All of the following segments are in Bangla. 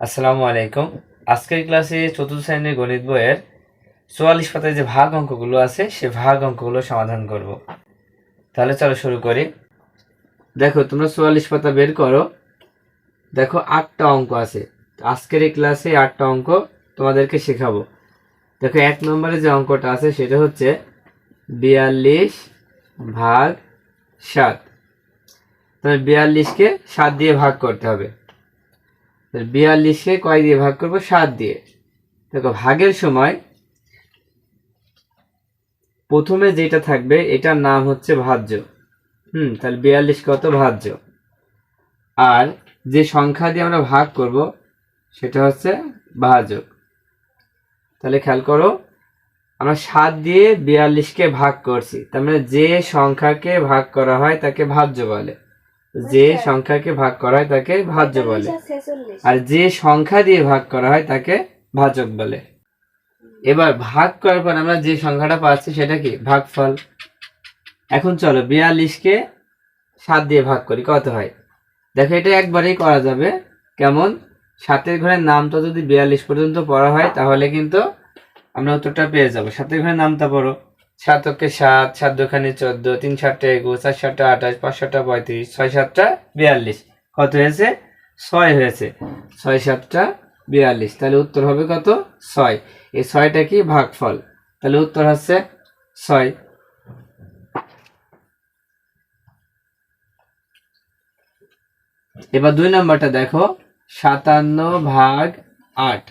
আসসালামু আলাইকুম। আজকের ক্লাসে চতুর্থ শ্রেণির গণিত বইয়ের চুয়াল্লিশ পাতায় যে ভাগ অঙ্কগুলো আছে, সে ভাগ অঙ্কগুলো সমাধান করব। তাহলে চলো শুরু করি। দেখো, তোমরা চুয়াল্লিশ পাতা বের করো। দেখো, আটটা অঙ্ক আছে। আজকের এই ক্লাসে আটটা অঙ্ক তোমাদেরকে শেখাবো। দেখো, এক নম্বরে যে অঙ্কটা আছে, সেটা হচ্ছে বিয়াল্লিশ ভাগ সাত। তাহলে বিয়াল্লিশকে সাত দিয়ে ভাগ করতে হবে। বিয়াল্লিশে কয় দিয়ে ভাগ করব? সাত দিয়ে। দেখো, ভাগের সময় প্রথমে যেটা থাকবে, এটার নাম হচ্ছে ভাজ্য। হুম, তাহলে বিয়াল্লিশ কত? ভাজ্য। আর যে সংখ্যা দিয়ে আমরা ভাগ করব, সেটা হচ্ছে ভাজক তাহলে খেয়াল করো, আমরা সাত দিয়ে বিয়াল্লিশকে ভাগ করছি। তার মানে যে সংখ্যাকে ভাগ করা হয়, তাকে ভাজ্য বলে। যে সংখ্যাকে ভাগ করা হয় তাকে ভাজ্য বলে। আর যে সংখ্যা দিয়ে ভাগ করা হয় তাকে ভাজক বলে। এবার ভাগ করার পর আমরা যে সংখ্যাটা পাচ্ছি সেটা কি? ভাগফল। এখন চলো বিয়াল্লিশকে সাত দিয়ে ভাগ করি কত হয়? দেখো এটা একবারেই করা যাবে। কেমন? সাতের ঘরের নামটা যদি বিয়াল্লিশ পর্যন্ত পড়া হয় তাহলে কিন্তু আমরা উত্তরটা পেয়ে যাব। সাতের ঘরের নামটা পড়ো। সাতকে সাত সাত দোকানে চোদ্দ, তিন সাতটা একুশ, চার সাতটা আঠাশ, পাঁচ সাতটা পঁয়ত্রিশ, ছয় সাতটা বিয়াল্লিশ। কত হয়েছে? ছয় হয়েছে। ছয় সাতটা বিয়াল্লিশ। তাহলে উত্তর হবে কত? ছয়। এই ছয়টা কি? ভাগফল। তাহলে উত্তর হচ্ছে ছয়। এবার দুই নম্বরটা দেখো। সাতান্ন ভাগ আট।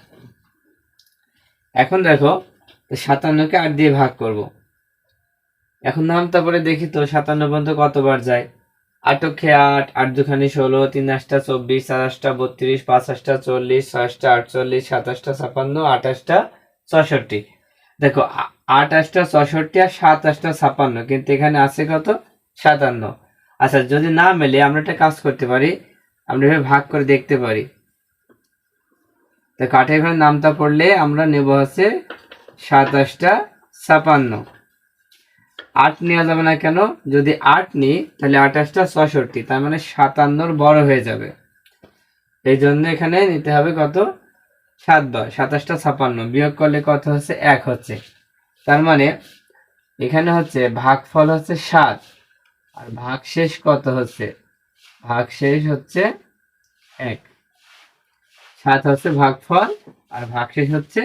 এখন দেখো, সাতান্নকে আট দিয়ে ভাগ করব। এখন নাম তারপরে দেখি তো, সাতান্ন পর্যন্ত কতবার যায়? আটকে আট আট দুখানি ষোলো, তিন আটটা চব্বিশ, চার আটটা বত্রিশ, পাঁচ আটটা চল্লিশ, ছয় আটটা আটচল্লিশ সাতাশটা ছাপান্ন আঠাশটা ছষট্টি। দেখো আট আটটা ছষট্টি আর সাত আটটা ছাপান্ন, কিন্তু এখানে আছে কত? সাতান্ন। আচ্ছা যদি না মেলে, আমরা একটা কাজ করতে পারি, আমরা এভাবে ভাগ করে দেখতে পারি। তো কাঠের ঘরের নামটা পড়লে আমরা নেব হচ্ছে সাতাশটা ছাপান্ন। আট নেওয়া যাবে না কেন? যদি আট নিই, তাহলে আঠাশটা ছষট্টি তার মানে সাতান্নর বড় হয়ে যাবে। এই জন্য এখানে নিতে হবে কত? সাত দশ, সাতাশটা ছাপান্ন, বিয়োগ করলে কত হচ্ছে? এক হচ্ছে। তার মানে এখানে হচ্ছে ভাগফল হচ্ছে সাত, আর ভাগশেষ কত হচ্ছে? ভাগশেষ হচ্ছে এক। সাত হচ্ছে ভাগফল, আর ভাগশেষ হচ্ছে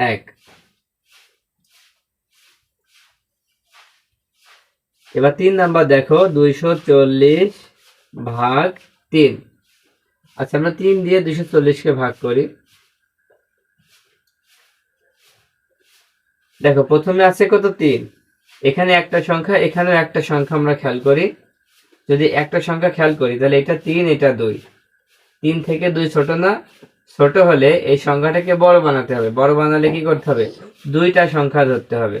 এক। এবার তিন নাম্বার দেখো, দুইশো চল্লিশ ভাগ তিন। আচ্ছা আমরা তিন দিয়ে দুইশো চল্লিশকে ভাগ করি। দেখো, প্রথমে আছে কত? তিন। এখানে একটা সংখ্যা, এখানেও একটা সংখ্যা আমরা খেয়াল করি। যদি একটা সংখ্যা খেয়াল করি, তাহলে এটা তিন, এটা দুই। তিন থেকে দুই ছোট না, ছোট হলে এই সংখ্যাটাকে বড় বানাতে হবে। বড় বানালে কি করতে হবে? দুইটা সংখ্যা ধরতে হবে।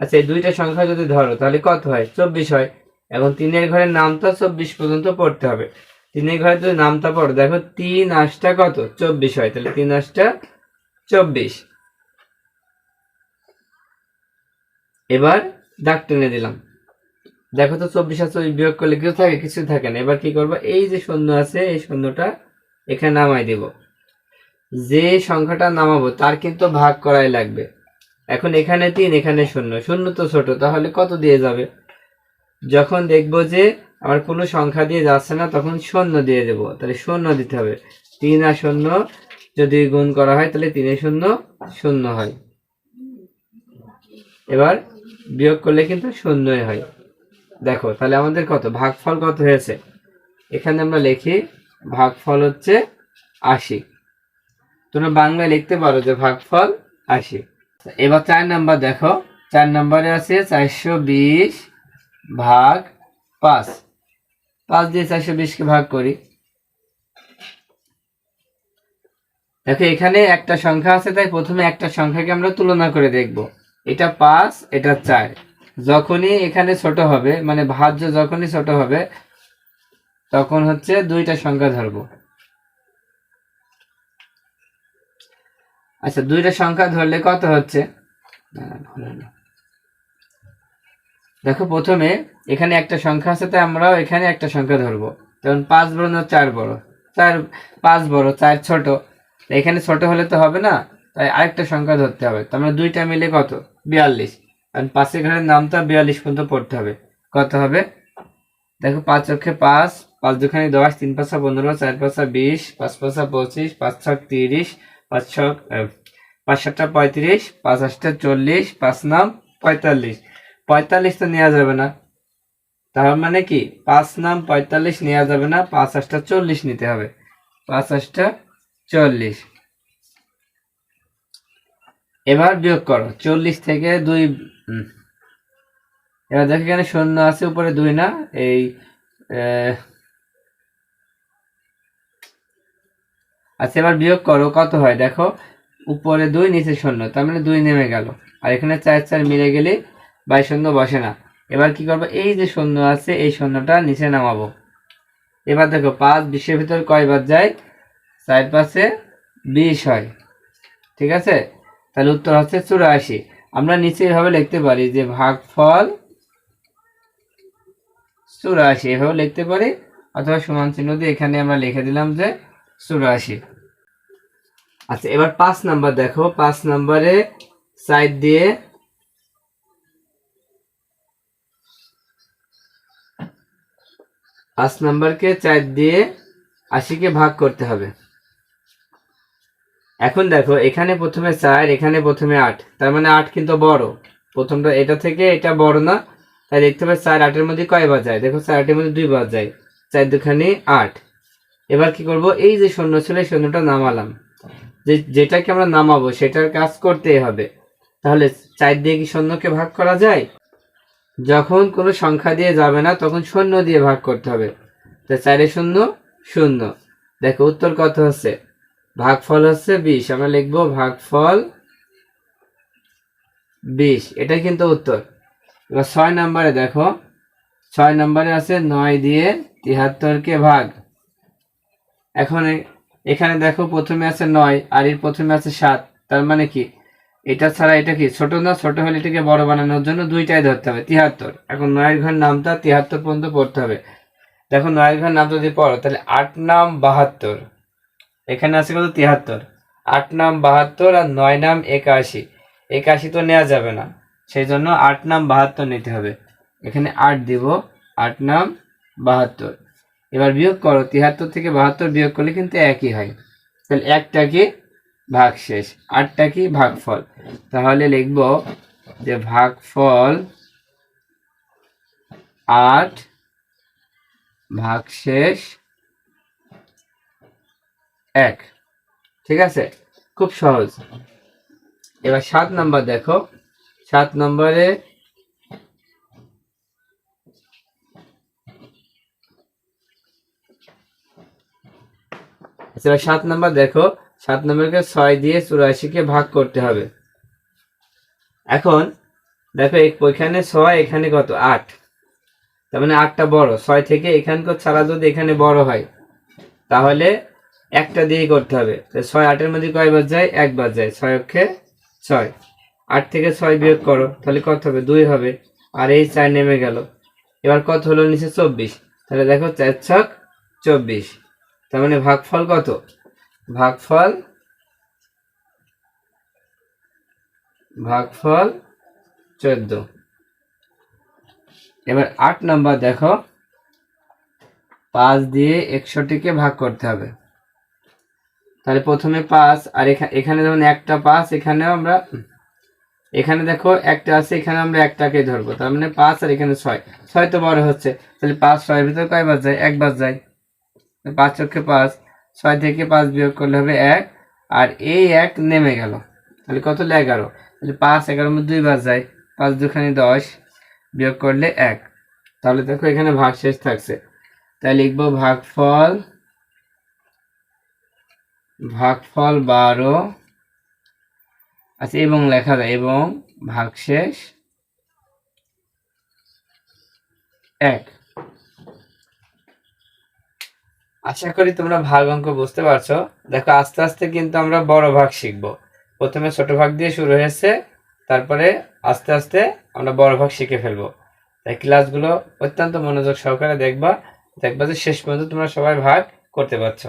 আচ্ছা এই দুইটা সংখ্যা যদি ধরো, তাহলে কত হয়? চব্বিশ হয়। এখন তিনের ঘরের নামটা চব্বিশ পর্যন্ত পড়তে হবে। তিনের ঘরে যদি নামটা পড়ো, দেখো তিন আটটা কত? চব্বিশ হয়। তাহলে তিন আটটা চব্বিশ। এবার দাগ টেনে দিলাম। দেখো তো চব্বিশ আর চব্বিশ বিয়োগ করলে কিছু থাকে কিছু থাকে না। এবার কি করব? এই যে শূন্য আছে, এই শূন্যটা এখানে নামাই দেব। যে সংখ্যাটা নামাবো, তার কিন্তু ভাগ করাই লাগবে। এখন এখানে তিন, এখানে শূন্য। শূন্য তো ছোট, তাহলে কত দিয়ে যাবে? যখন দেখব যে আমার কোনো সংখ্যা দিয়ে যাচ্ছে না, তখন শূন্য দিয়ে দেব। তাহলে শূন্য দিতে হবে। তিন আর শূন্য যদি গুণ করা হয়, তাহলে তিনে শূন্য শূন্য হয়। এবার বিয়োগ করলে কিন্তু শূন্যই হয়। দেখো, তাহলে আমাদের কত? ভাগফল কত হয়েছে? এখানে আমরা লিখি, ভাগফল হচ্ছে আশি। তোমরা বাংলায় লিখতে পারো যে ভাগফল আশি। এবার চার নাম্বার দেখো। চার নাম্বারে আছে চারশো বিশ ভাগ পাঁচ। পাঁচ দিয়ে চারশো বিশকে ভাগ করি। দেখো, এখানে একটা সংখ্যা আছে, তাই প্রথমে একটা সংখ্যাকে আমরা তুলনা করে দেখব। এটা পাঁচ, এটা চার। যখনই এখানে ছোট হবে মানে ভাজ্য যখনই ছোট হবে, তখন হচ্ছে দুইটা সংখ্যা ধরবো। আচ্ছা দুইটা সংখ্যা ধরলে কত হচ্ছে। দেখো, প্রথমে এখানে একটা সংখ্যা আছে, তাই আমরাও এখানে একটা সংখ্যা ধরবো। যেমন পাঁচ বড় না চার বড়? চার, পাঁচ বড়, চার ছোট। এখানে ছোট হলে তো হবে না, তাই আরেকটা সংখ্যা ধরতে হবে। তার মানে দুইটা মিলে কত? বিয়াল্লিশ। কারণ পাশের ঘরের নামটা বিয়াল্লিশ পর্যন্ত পড়তে হবে। কত হবে? দেখো, পাঁচ অক্ষে পাঁচ পাঁচ দুখানি দশ, তিন পাঁচা পনেরো, চার পাঁচা বিশ, পাঁচ পাঁচা পঁচিশ, পাঁচ ছক তিরিশ পাঁচ ছক আহ, পাঁচ সাতটা পঁয়ত্রিশ পাঁচ চল্লিশ পাঁচ নাম পঁয়তাল্লিশ। পঁয়তাল্লিশ তো নেওয়া যাবে না। তার মানে কি? পাঁচ নাম পঁয়তাল্লিশ নেওয়া যাবে না পাঁচ চল্লিশ নিতে হবে। পাঁচ আটটা চল্লিশ। এবার বিয়োগ করো। চল্লিশ থেকে দুই এবার দেখো এখানে শূন্য আছে উপরে দুই না এই আচ্ছা এবার বিয়োগ করো, কত হয়? দেখো, উপরে দুই, নিচে শূন্য, তার মানে দুই নেমে গেল। আর এখানে চার চার মিলে গেলে বাই শূন্য বসে না। এবার কি করব? এই যে শূন্য আছে, এই শূন্যটা নিচে নামাবো। এবার দেখো, পাঁচ, বিশের ভিতর কয়বার যায়? চার পাশে বিশ হয়। ঠিক আছে? তাহলে উত্তর হচ্ছে চুরাশি। আমরা নিচে এভাবে লিখতে পারি যে ভাগফল চুরাশি। এভাবে লিখতে পারি, অথবা সমান চিহ্ন দিয়ে এখানে আমরা লিখে দিলাম যে চুরাশি আচ্ছা এবার পাঁচ নাম্বার দেখো। পাঁচ নাম্বারে সাইড দিয়ে পাঁচ নাম্বারকে চার দিয়ে আশিকে ভাগ করতে হবে। এখন দেখো, এখানে প্রথমে চার, এখানে প্রথমে আট। তার মানে আট কিন্তু বড়। প্রথমটা এটা থেকে এটা বড় না। তাই দেখতে পাচ্ছি চার আটের মধ্যে কয়বার যায় দেখো, চার আটের মধ্যে দুইবার যায় চার দুখানি আট। এবার কি করব? এই যে শূন্য ছিল, এই শূন্যটা নামালাম। যে যেটাকে আমরা নামাবো, সেটার কাজ করতেই হবে। তাহলে চার দিয়ে কি শূন্যকে ভাগ করা যায়? যখন কোনো সংখ্যা দিয়ে যাবে না, তখন শূন্য দিয়ে ভাগ করতে হবে। তো চারে শূন্য শূন্য। দেখো, উত্তর কত হচ্ছে? ভাগফল হচ্ছে বিশ। আমরা লিখব ভাগফল বিশ। এটা কিন্তু উত্তর। এবার ছয় নম্বরে দেখো। ছয় নম্বরে আছে নয় দিয়ে তিহাত্তরকে ভাগ। এখন এখানে দেখো প্রথমে আছে নয়, আর এর প্রথমে আছে সাত। তার মানে কি? এটা ছাড়া এটা কি? ছোট না? ছোট হলে এটাকে বড় বানানোর জন্য দুইটাই ধরতে হবে। তিহাত্তর। এখন নয়ের ঘর নামটা তিহাত্তর পর্যন্ত পড়তে হবে। দেখো নয়ের ঘর নামটা যদি পড়ো, তাহলে আট নাম বাহাত্তর। এখানে আছে কত? তিয়াত্তর আট নাম বাহাত্তর আর নয় নাম একাশি। একাশি তো নেওয়া যাবে না। সেই জন্য আট নাম বাহাত্তর নিতে হবে। এখানে আট দিব, আট নাম বাহাত্তর। এবার বিয়োগ করো তিয়াত্তর থেকে বাহাত্তর বিয়োগ করলে কিন্তু একই হয়। তাহলে একটা কি? ভাগ শেষ আটটা কি? ভাগফল। তাহলে লিখব যে ভাগফল আট ভাগশেষ এক। ঠিক আছে? খুব সহজ। এবার সাত নাম্বার দেখো। সাত নম্বরে আচ্ছা, এবার সাত নাম্বার দেখো। সাত নম্বরকে ছয় দিয়ে চুরাশিকে ভাগ করতে হবে। এখন দেখো ওইখানে ছয় এখানে কত? আট। তার মানে আটটা বড়। ছয় থেকে এখানকার ছাড়া যদি এখানে বড় হয় তাহলে একটা দিয়েই করতে হবে। ছয় আটের মধ্যে কয়বার যায়? একবার যায়। ছয় অক্ষে ছয়। আট থেকে ছয় বিয়োগ করো তাহলে কত হবে? দুই হবে। আর এই চার নেমে গেল। এবার কত হলো নিচে? চব্বিশ। তাহলে দেখো চার ছক চব্বিশ। তার মানে ভাগফল কত? ভাগফল ভাগফল চোদ্দ। এবার আট নাম্বার দেখো। পাঁচ দিয়ে একশোটিকে ভাগ করতে হবে। তাহলে প্রথমে পাঁচ, আর এখা- এখানে যেমন একটা পাঁচ, এখানেও আমরা, এখানে দেখো একটা আছে, এখানে আমরা একটাকে ধরবো। তার মানে পাঁচ আর এখানে ছয়। ছয় তো বড় হচ্ছে। তাহলে পাঁচ ছয়ের ভিতরে কয়বার যায়? এক একবার যায়। পাঁচ চক্ষে পাঁচ, ছয় থেকে পাঁচ বিয়োগ করলে হবে এক, আর এই এক নেমে গেল। তাহলে কত হলো এগারো? তাহলে পাঁচ, এগারোর মধ্যে দুইবার যায়, পাঁচ দুখানি দশ বিয়োগ করলে এক। তাহলে দেখো এখানে ভাগ শেষ থাকছে। তাই লিখব ভাগফল ভাগফল বারো আচ্ছা এবং লেখা যায়, এবং ভাগশেষ এক। আশা করি তোমরা ভাগ অঙ্ক বুঝতে পারছ। দেখো, আস্তে আস্তে কিন্তু আমরা বড় ভাগ শিখব। প্রথমে ছোট ভাগ দিয়ে শুরু হয়েছে, তারপরে আস্তে আস্তে আমরা বড় ভাগ শিখে ফেলব। তাই ক্লাসগুলো অত্যন্ত মনোযোগ সহকারে দেখবা দেখবা যে শেষ পর্যন্ত তোমরা সবাই ভাগ করতে পারছ।